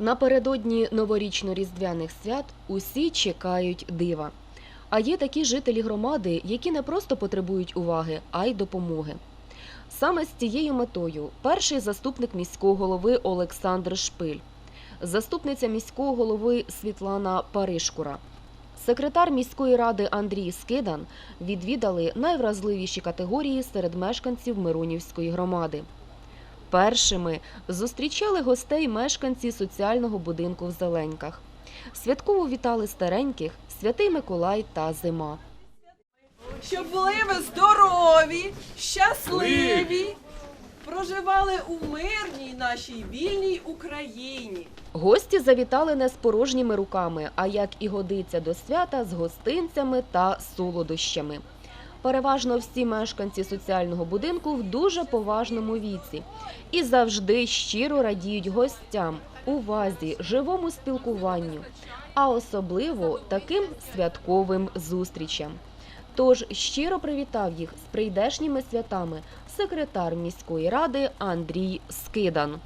Напередодні новорічно-різдвяних свят усі чекають дива. А є такі жителі громади, які не просто потребують уваги, а й допомоги. Саме з цією метою перший заступник міського голови Олександр Шпиль, заступниця міського голови Світлана Паришкура, секретар міської ради Андрій Скидан відвідали найвразливіші категорії серед мешканців Миронівської громади. Першими зустрічали гостей мешканці соціального будинку в Зеленьках. Святково вітали стареньких Святий Миколай та Зима. Щоб були ви здорові, щасливі, проживали у мирній нашій вільній Україні. Гості завітали не з порожніми руками, а як і годиться до свята з гостинцями та солодощами. Переважно всі мешканці соціального будинку в дуже поважному віці і завжди щиро радіють гостям, увазі, живому спілкуванню, а особливо таким святковим зустрічам. Тож щиро привітав їх з прийдешніми святами секретар міської ради Андрій Скидан.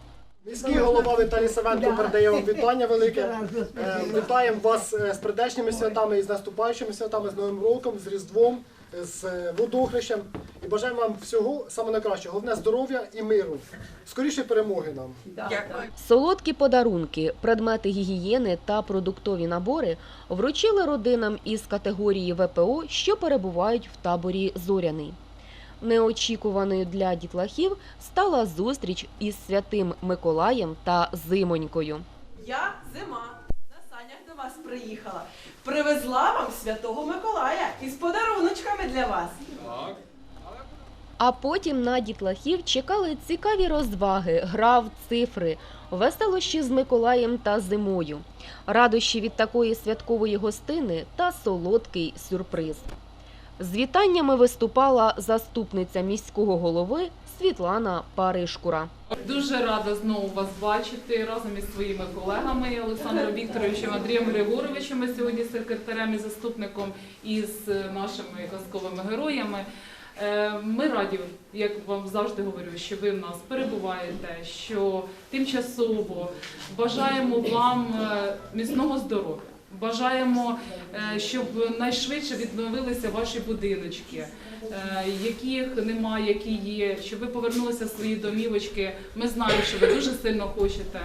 Міський голова Віталій Савенко передає вам вітання велике. Е, Вітаємо вас е, з прийдешніми святами і з наступаючими святами, з Новим роком, з Різдвом, з е, водохрещем. І бажаємо вам всього саме найкращого. Головне здоров'я і миру. Скоріше перемоги нам. Дякую. Солодкі подарунки, предмети гігієни та продуктові набори вручили родинам із категорії ВПО, що перебувають в таборі Зоряний. Неочікуваною для дітлахів стала зустріч із святим Миколаєм та Зимонькою. Я зима. До вас приїхала. Привезла вам святого Миколая із подаруночками для вас. А потім на дітлахів чекали цікаві розваги, гра в цифри, веселощі з Миколаєм та зимою, радощі від такої святкової гостини та солодкий сюрприз. З вітаннями виступала заступниця міського голови Світлана Паришкура. Дуже рада знову вас бачити разом із своїми колегами Олександром Вікторовичем, Андрієм Григоровичем, сьогодні секретарем і заступником і з нашими казковими героями. Е, Ми раді, як вам завжди говорю, що ви в нас перебуваєте, що тимчасово бажаємо вам е, міцного здоров'я. Бажаємо, е, щоб найшвидше відновилися ваші будиночки, е, яких немає, які є, щоб ви повернулися в свої домівочки. Ми знаємо, що ви дуже сильно хочете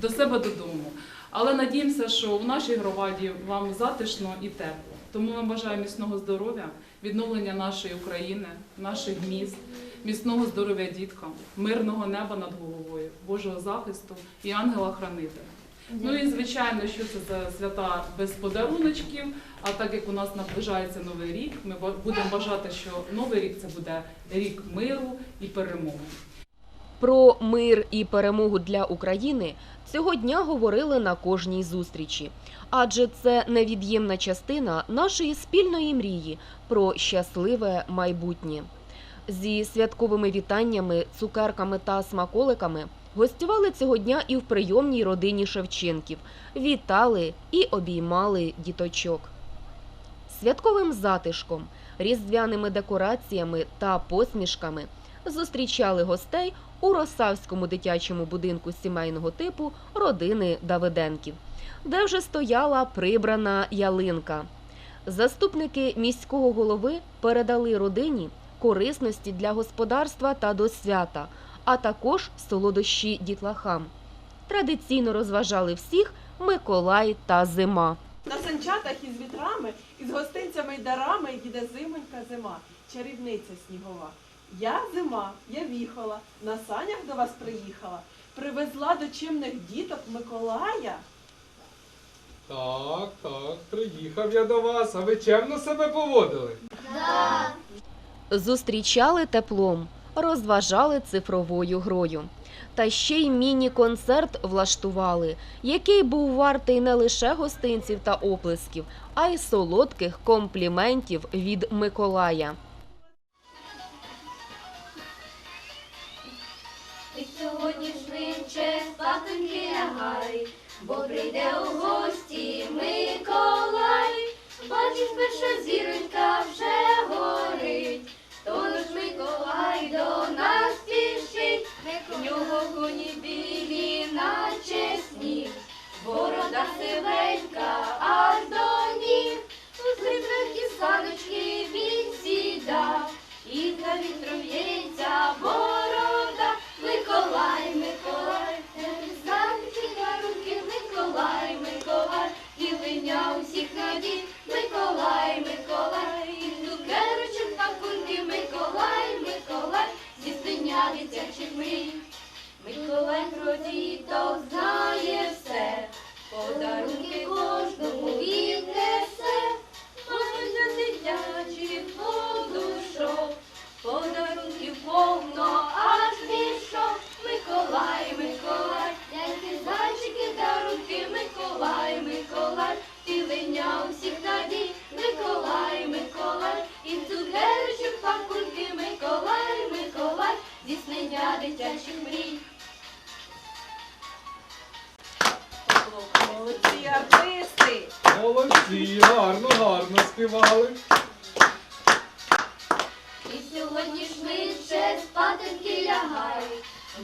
до себе додому. Але надіємося, що в нашій громаді вам затишно і тепло. Тому ми бажаємо міцного здоров'я, відновлення нашої України, наших міст, міцного здоров'я діткам, мирного неба над головою, Божого захисту і ангела-хранителя. Ну і звичайно, що це за свята без подаруночків. А так як у нас наближається новий рік, ми будемо бажати, що новий рік це буде рік миру і перемоги. Про мир і перемогу для України цього дня говорили на кожній зустрічі, адже це невід'ємна частина нашої спільної мрії про щасливе майбутнє. Зі святковими вітаннями, цукерками та смаколиками гостювали цього дня і в прийомній родині Шевченків, вітали і обіймали діточок. Святковим затишком, різдвяними декораціями та посмішками зустрічали гостей у Росавському дитячому будинку сімейного типу родини Давиденків, де вже стояла прибрана ялинка. Заступники міського голови передали родині корисності для господарства та до свята, а також солодощі дітлахам. Традиційно розважали всіх Миколай та Зима. На санчатах із вітрами, із гостинцями й дарами йде зимонька зима, чарівниця снігова. Я зима, я віхола, на санях до вас приїхала, привезла до чимних діток Миколая. Так, так, приїхав я до вас, а ви чемно себе поводили? Зустрічали теплом, розважали цифровою грою. Та ще й міні-концерт влаштували, який був вартий не лише гостинців та оплесків, а й солодких компліментів від Миколая. Сьогодні швидше спатоньки лягай, бо прийде у гості Sargıç Молодці артисти! Молодці, гарно, гарно співали. І сьогодні швидше спатинки лягай,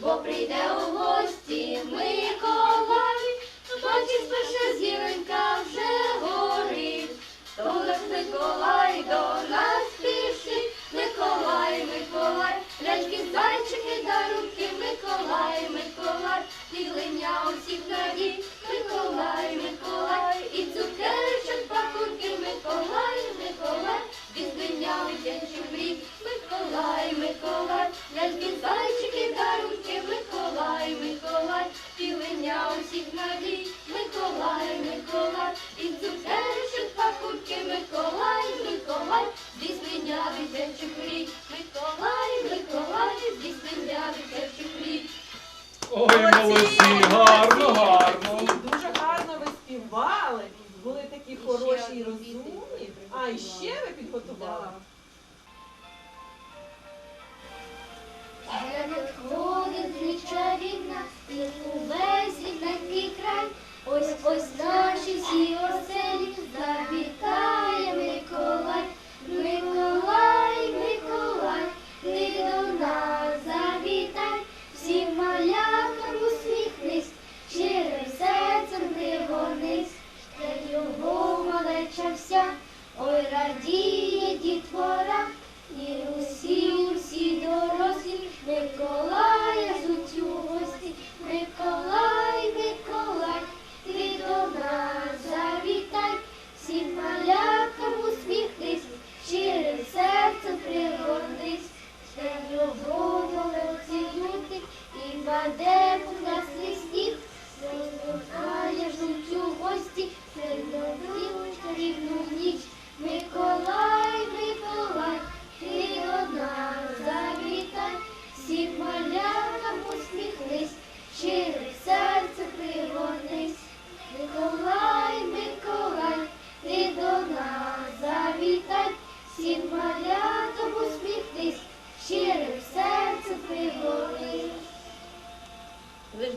бо прийде у гості Миколай. бачить, перша зіронька вже Ой, молодці, гарно, гарно. Дуже гарно ви співали, були такі хороші і розумні. А і ще ви підготували. Де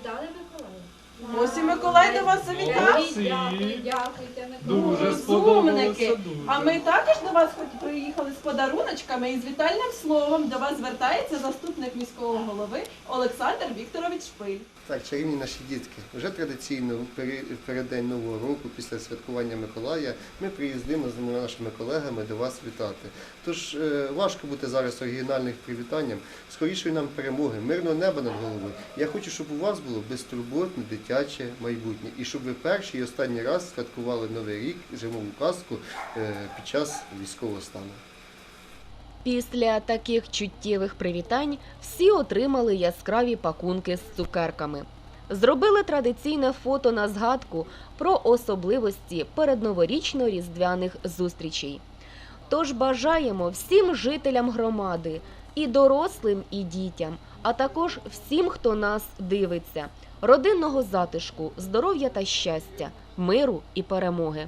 Ви ждали Миколая? Ось і Миколай до вас завітав. Дякуйте, Миколай. Дуже Розумники. сподобалося. А ми також до вас хоч приїхали з подаруночками і з вітальним словом до вас звертається заступник міського голови Олександр Вікторович Шпиль. Так, чарівні наші дітки. Вже традиційно в пері- в переддень Нового року, після святкування Миколая, ми приїздимо з нашими колегами до вас вітати. Тож е, важко бути зараз оригінальним привітанням, скорішої нам перемоги, мирного неба над головою. Я хочу, щоб у вас було безтурботне дитяче майбутнє, і щоб ви перший і останній раз святкували Новий рік, зимову казку е, під час військового стану. Після таких чуттєвих привітань всі отримали яскраві пакунки з цукерками. Зробили традиційне фото на згадку про особливості передноворічно-різдвяних зустрічей. Тож бажаємо всім жителям громади, і дорослим, і дітям, а також всім, хто нас дивиться, родинного затишку, здоров'я та щастя, миру і перемоги.